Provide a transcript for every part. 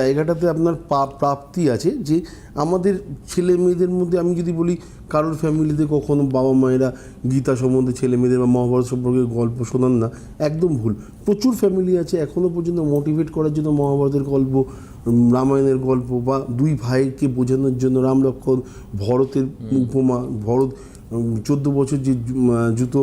জায়গাটাতে আপনার প্রাপ্তি আছে যে আমাদের ছেলে মেয়েদের মধ্যে আমি যদি বলি কারোর ফ্যামিলিতে কখনো বাবা মায়েরা গীতা সম্বন্ধে ছেলে মেয়েদের বা মহাভারত সম্পর্কে গল্প শোনান না, একদম ভুল। প্রচুর ফ্যামিলি আছে এখনও পর্যন্ত মোটিভেট করার জন্য মহাভারতের গল্প রামায়ণের গল্প বা দুই ভাইকে বোঝানোর জন্য রাম লক্ষণ ভরতের উপমা, ভরত চোদ্দ বছর যে জুতো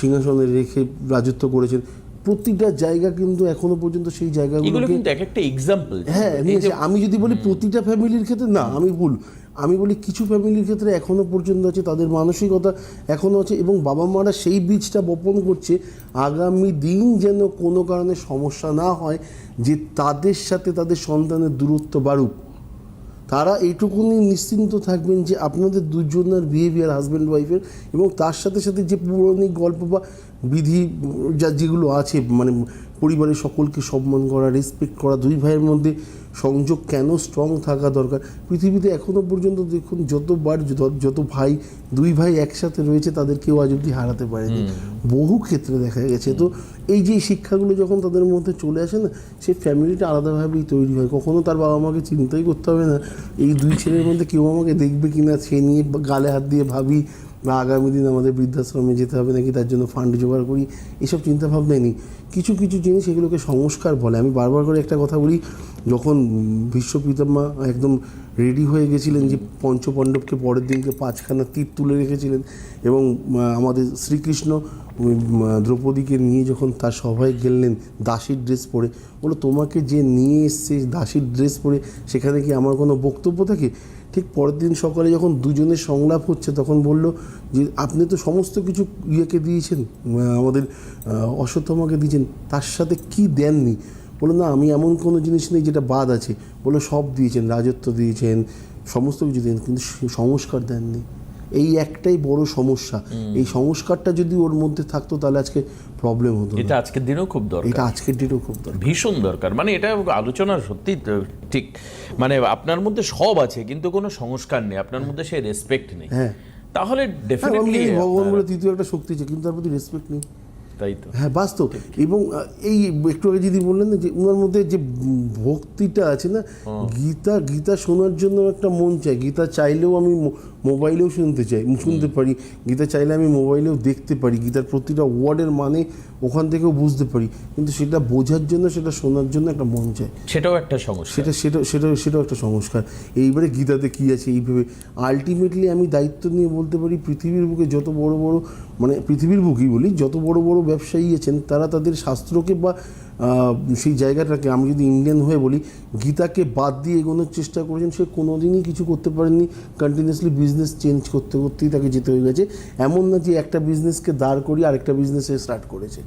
সিংহাসনে রেখে রাজত্ব করেছেন প্রতিটা জায়গা কিন্তু এখনও পর্যন্ত সেই জায়গাগুলো কিন্তু এক একটা এক্সাম্পল হ্যাঁ আমি যদি বলি প্রতিটা ফ্যামিলির ক্ষেত্রে না আমি ভুল। আমি বলি কিছু ফ্যামিলির ক্ষেত্রে এখনও পর্যন্ত আছে তাদের মানসিকতা এখনও আছে এবং বাবা মারা সেই বীজটা বপন করছে আগামী দিন যেন কোনো কারণে সমস্যা না হয় যে তাদের সাথে তাদের সন্তানের দূরত্ব বাড়ুক। তারা এইটুকুনি নিশ্চিন্ত থাকবেন যে আপনাদের দুজনের বিহেভিয়ার হাজব্যান্ড ওয়াইফের এবং তার সাথে সাথে যে পৌরাণিক গল্প বা বিধি যা যেগুলো আছে মানে পরিবারের সকলকে সম্মান করা রেসপেক্ট করা দুই ভাইয়ের মধ্যে সংযোগ কেন স্ট্রং থাকা দরকার? পৃথিবীতে এখনও পর্যন্ত দেখুন যতবার যত- ভাই দুই ভাই একসাথে রয়েছে তাদের কেউ আজ অব্দি হারাতে পারেনি। বহু ক্ষেত্রে দেখা গেছে। তো এই যে শিক্ষাগুলো যখন তাদের মধ্যে চলে আসে না সেই ফ্যামিলিটা আলাদাভাবেই তৈরি হয়। কখনো তার বাবা মাকে চিন্তাই করতে হবে না এই দুই ছেলের মধ্যে কেউ আমাকে দেখবে কি না সে নিয়ে গালে হাত দিয়ে ভাবি বা আগামী দিন আমাদের বৃদ্ধাশ্রমে যেতে হবে নাকি? তার জন্য ফান্ড জোগাড় করি। এসব চিন্তাভাবনাই নেই। কিছু কিছু জিনিস এগুলোকে সংস্কার বলে। আমি বারবার করে একটা কথা বলি, যখন ভীষ্ম পিতাম্মা একদম রেডি হয়ে গেছিলেন যে পঞ্চপাণ্ডবকে পরের দিনকে পাঁচখানা তীর তুলে রেখেছিলেন এবং আমাদের শ্রীকৃষ্ণ দ্রৌপদীকে নিয়ে যখন তার সভায় গেলেন দাসীর ড্রেস পরে বলো তোমাকে যে নিয়ে এসছে দাসীর ড্রেস পরে, সেখানে কি আমার কোনো বক্তব্য থাকে? ঠিক পরের দিন সকালে যখন দুজনের সংলাপ হচ্ছে, তখন বলল যে, আপনি তো সমস্ত কিছু ইয়েকে দিয়েছেন আমাদের অশ্বত্থমাকে দিয়েছেন তার সাথে কি দেননি? বলল না আমি এমন কোনো জিনিস নেই যেটা বাদ আছে। বলল সব দিয়েছেন রাজত্ব দিয়েছেন সমস্ত কিছু দিয়েছেন কিন্তু সংস্কার দেননি। এই একটাই বড় সমস্যা। এই সংস্কারটা যদি ওর মধ্যে থাকতো তাহলে আজকে প্রবলেম হতো এটা আজকের দিনেও খুব দরকার। এটা আজকের ডেটেও খুব দরকার। ভীষণ দরকার। মানে এটা আলোচনা সত্যি ঠিক। মানে আপনার মধ্যে সব আছে কিন্তু কোনো সংস্কার নেই। আপনার মধ্যে সেই রেসপেক্ট নেই। হ্যাঁ। তাহলে ডেফিনেটলি ভগবান বলে তৃতীয় একটা শক্তি আছে কিন্তু তার প্রতি রেসপেক্ট নেই। তাই তো। হ্যাঁ বাস্তব। এবং এই একটু আগে যদি বললেন যে ওনার মধ্যে যে ভক্তিটা আছে না গীতা গীতা শোনার জন্য একটা মন চাই গীতা চাইলেও আমি মোবাইলেও শুনতে চাই। শুনতে পারি। গীতা চাইলে আমি মোবাইলেও দেখতে পারি। গীতার প্রতিটা ওয়ার্ডের মানে ওখান থেকেও বুঝতে পারি। কিন্তু সেটা বোঝার জন্য সেটা শোনার জন্য একটা মন চাই। সেটাও একটা সমস্যা। সেটা সেটা সেটা সেটাও একটা সংস্কার। এইবারে গীতাতে কী আছে এইভাবে? আলটিমেটলি আমি দায়িত্ব নিয়ে বলতে পারি পৃথিবীর বুকে যত বড় বড় মানে পৃথিবীর বুকই বলি যত বড় বড় ব্যবসায়ী আছেন তারা তাদের শাস্ত্রকে বা সেই জায়গাটাকে আমি যদি ইন্ডিয়ান হয়ে বলি, গীতাকে বাদ দিয়ে এগোনোর চেষ্টা করেছেন, সে কোনোদিনই কিছু করতে পারেননি। কন্টিনিউসলি বিজনেস চেঞ্জ করতে করতেই তাকে যেতে হয়ে গেছে। এমন না যে একটা বিজনেসকে দাঁড় করিয়ে আরেকটা বিজনেসে স্টার্ট করেছে।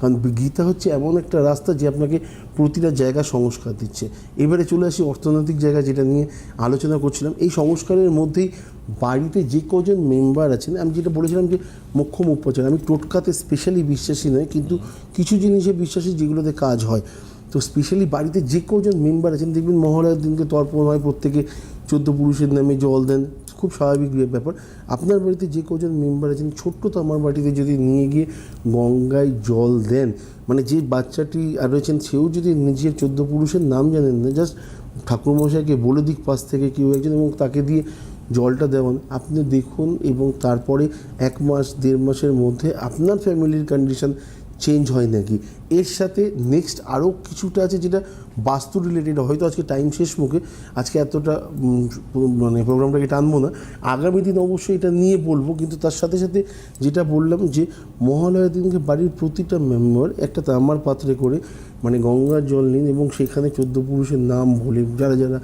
কারণ গীতা হচ্ছে এমন একটা রাস্তা যে আপনাকে প্রতিটা জায়গা সংস্কার দিচ্ছে। এবারে চলে আসি অর্থনৈতিক জায়গা যেটা নিয়ে আলোচনা করছিলাম। এই সংস্কারের মধ্যেই বাড়িতে যে কজন মেম্বার আছেন, আমি যেটা বলেছিলাম যে মোক্ষম উপাচার, আমি টোটকাতে স্পেশালি বিশ্বাসী নয় কিন্তু কিছু জিনিসে বিশ্বাসী যেগুলোতে কাজ হয়। তো স্পেশালি বাড়িতে যে কজন মেম্বার আছেন, দেখবেন মহালয়ার দিনকে তর্পণ হয়, প্রত্যেকে চোদ্দ পুরুষের নামে জল দেন। খুব স্বাভাবিক ব্যাপার। আপনার বাড়িতে যে কজন মেম্বার আছেন ছোট্ট তো আমার বাড়িতে যদি নিয়ে গিয়ে গঙ্গায় জল দেন মানে যে বাচ্চাটি আর রয়েছেন, সেও যদি নিজের চোদ্দ পুরুষের নাম জানেন না জাস্ট ঠাকুরমশাইকে বলে দিক পাশ থেকে কেউ একজন এবং তাকে দিয়ে জলটা দেওয়ান। আপনি দেখুন এবং তারপরে এক মাস, দেড় মাসের মধ্যে আপনার ফ্যামিলির কন্ডিশন চেঞ্জ হয় নাকি? এর সাথে নেক্সট আরও কিছুটা আছে যেটা বাস্তু রিলেটেড হয়তো আজকে টাইম শেষ মুখে, আজকে এতটা মানে প্রোগ্রামটাকে টানবো না। আগামী দিন অবশ্যই এটা নিয়ে বলব, কিন্তু তার সাথে সাথে যেটা বললাম যে মহালয়ার দিনকে বাড়ির প্রতিটা মেম্বার একটা তামার পাত্রে করে মানে গঙ্গার জল নিন এবং সেখানে চোদ্দ পুরুষের নাম বলে, যারা যারা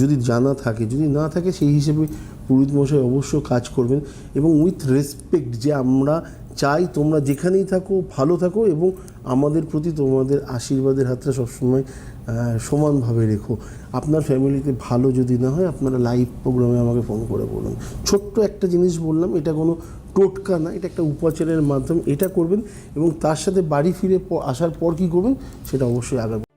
যদি জানা থাকে, যদি না থাকে সেই হিসেবে পুরোহিত মশাই অবশ্য কাজ করবেন এবং উইথ রেসপেক্ট যে আমরা চাই তোমরা যেখানেই থাকো, ভালো থাকো এবং আমাদের প্রতি তোমাদের আশীর্বাদের হাতটা সবসময় সমানভাবে রেখো। আপনার ফ্যামিলিতে ভালো যদি না হয়, আপনারা লাইভ প্রোগ্রামে আমাকে ফোন করে বলুন। ছোট্ট একটা জিনিস বললাম, এটা কোনো টোটকা না, এটা একটা উপাচারের মাধ্যম, এটা করবেন এবং তার সাথে বাড়ি ফিরে আসার পর কী করবেন, সেটা অবশ্যই আগামী